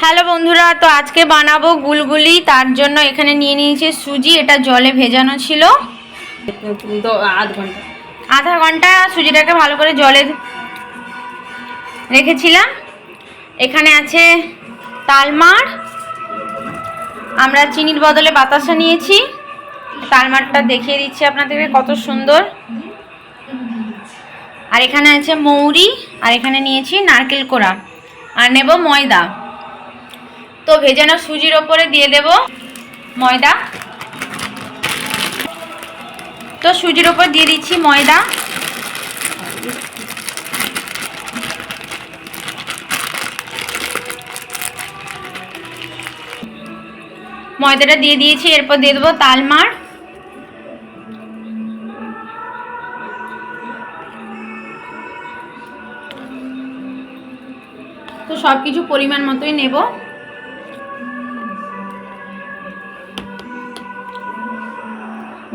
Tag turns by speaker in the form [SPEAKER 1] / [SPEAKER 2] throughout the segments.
[SPEAKER 1] Hello বন্ধুরা তো আজকে বানাবো গুলগুলি। তার জন্য এখানে নিয়ে নিয়েছি সুজি এটা জলে ভেজানো ছিল।
[SPEAKER 2] আধ ঘণ্টা।
[SPEAKER 1] আধা ঘণ্টা সুজিটাকে ভালো করে জলে রেখেছিলাম। এখানে আছে তালমার। আমরা চিনির বদলে বাতাসা নিয়েছি। তালমারটা দেখিয়ে দিচ্ছি আপনাদেরকে কত সুন্দর। আর এখানে আছে মৌরি আর এখানে নিয়েছি নারকেল কোড়া। আর নেব ময়দা। তো ভেজানো সুজির ওপরে, দিয়ে দেব ময়দা। তো সুজির ওপর দিয়ে দিচ্ছি ময়দা। ময়দাটা দিয়ে দিয়েছি, এরপর দিয়ে দেবো তালমার। তো সব কিছু পরিমাণ মতোই নেব।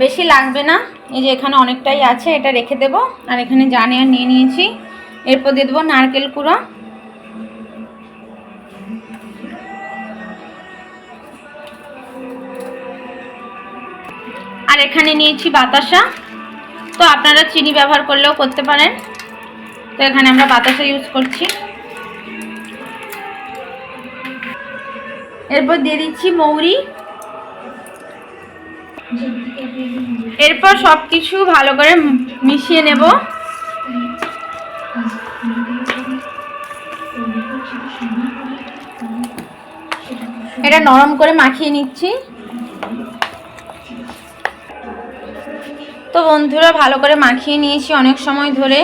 [SPEAKER 1] বেশি লাগবে না। এই যে এখানে অনেকটাই আছে, এটা রেখে দেব। আর এখানে জানে আর নিয়ে নিয়েছি। এরপর দিয়ে দেবো নারকেল কুড়া। আর এখানে নিয়েছি বাতাসা। তো আপনারা চিনি ব্যবহার করলেও করতে পারেন। তো এখানে আমরা বাতাসা ইউজ করছি। এরপর দিয়ে দিচ্ছি মৌরি। এরপর সব কিছু ভালো করে মিশিয়ে নেব। এটা নরম করে মাখিয়ে নিচ্ছি। তো বন্ধুরা, ভালো করে মাখিয়ে নিয়েছি অনেক সময় ধরে।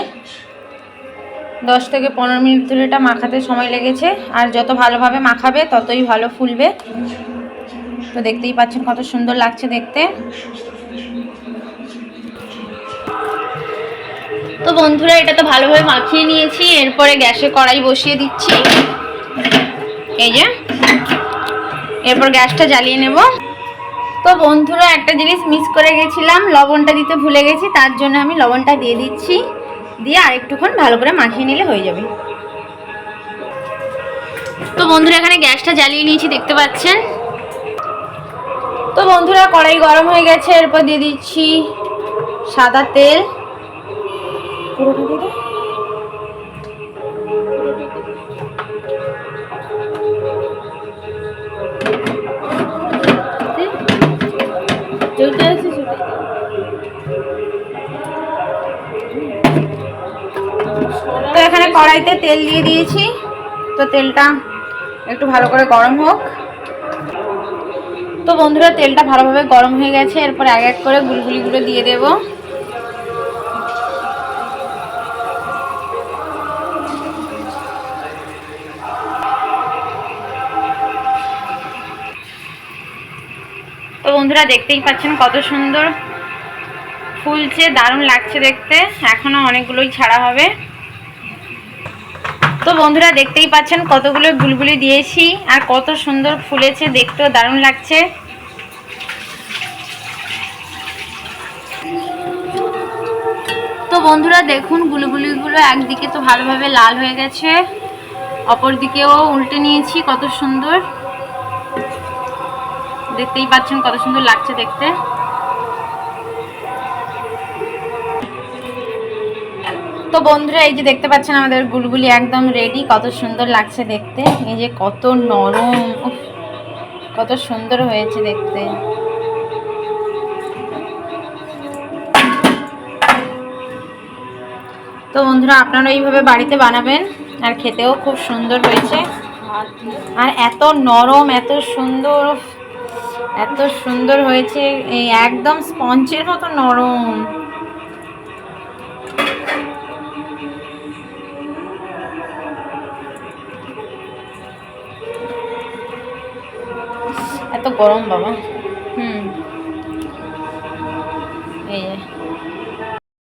[SPEAKER 1] দশ থেকে পনেরো মিনিট ধরে এটা মাখাতে সময় লেগেছে। আর যত ভালোভাবে মাখাবে, ততই ভালো ফুলবে। তো দেখতেই পাচ্ছেন কত সুন্দর লাগছে দেখতে। তো বন্ধুরা, এটা তো ভালোভাবে মাখিয়ে নিয়েছি, এরপরে গ্যাসে কড়াই বসিয়ে দিচ্ছি। এই যে, এরপর গ্যাসটা জ্বালিয়ে নেব। তো বন্ধুরা, একটা জিনিস মিস করে গেছিলাম, লবণটা দিতে ভুলে গেছি, তার জন্য আমি লবণটা দিয়ে দিচ্ছি। দিয়ে আরেকটুক্ষণ ভালো করে মাখিয়ে নিলে হয়ে যাবে। তো বন্ধুরা, এখানে গ্যাসটা জ্বালিয়ে নিয়েছি, দেখতে পাচ্ছেন। তো বন্ধুরা, কড়াই গরম হয়ে গেছে। এরপর দিয়ে দিচ্ছি সাদা তেল। তো এখানে কড়াইতে তেল দিয়ে দিয়েছি। তো তেলটা একটু ভালো করে গরম হোক। তো বন্ধুরা, তেলটা ভালোভাবে গরম হয়ে গেছে। এরপর এক এক করে গুলগুলিগুলো দিয়ে দেব। তো বন্ধুরা, দেখতেই পাচ্ছেন কত সুন্দর ফুলছে, দারুণ লাগছে দেখতে। এখনও অনেকগুলোই ছাড়া হবে। তো বন্ধুরা দেখতেই পাচ্ছেন কতগুলো গুলগুলি দিয়েছি আর কত সুন্দর ফুলেছে, দেখতেও দারুণ লাগছে। তো বন্ধুরা দেখুন গুলগুলিগুলো একদিকে তো ভালোভাবে লাল হয়ে গেছে অপর দিকেও উল্টে নিয়েছি, কত সুন্দর। দেখতেই পাচ্ছেন কত সুন্দর লাগছে দেখতে। তো বন্ধুরা, এই যে দেখতে পাচ্ছেন আমাদের গুলগুলি একদম রেডি কত সুন্দর লাগছে দেখতে। এই যে কত নরম কত সুন্দর হয়েছে দেখতে। তো বন্ধুরা, আপনারা এইভাবে বাড়িতে বানাবেন, আর খেতেও খুব সুন্দর হয়েছে। আর এত নরম, এত সুন্দর এত সুন্দর হয়েছে, এই একদম স্পঞ্জের মতো নরম। এত গরম বাবা। হুম। এই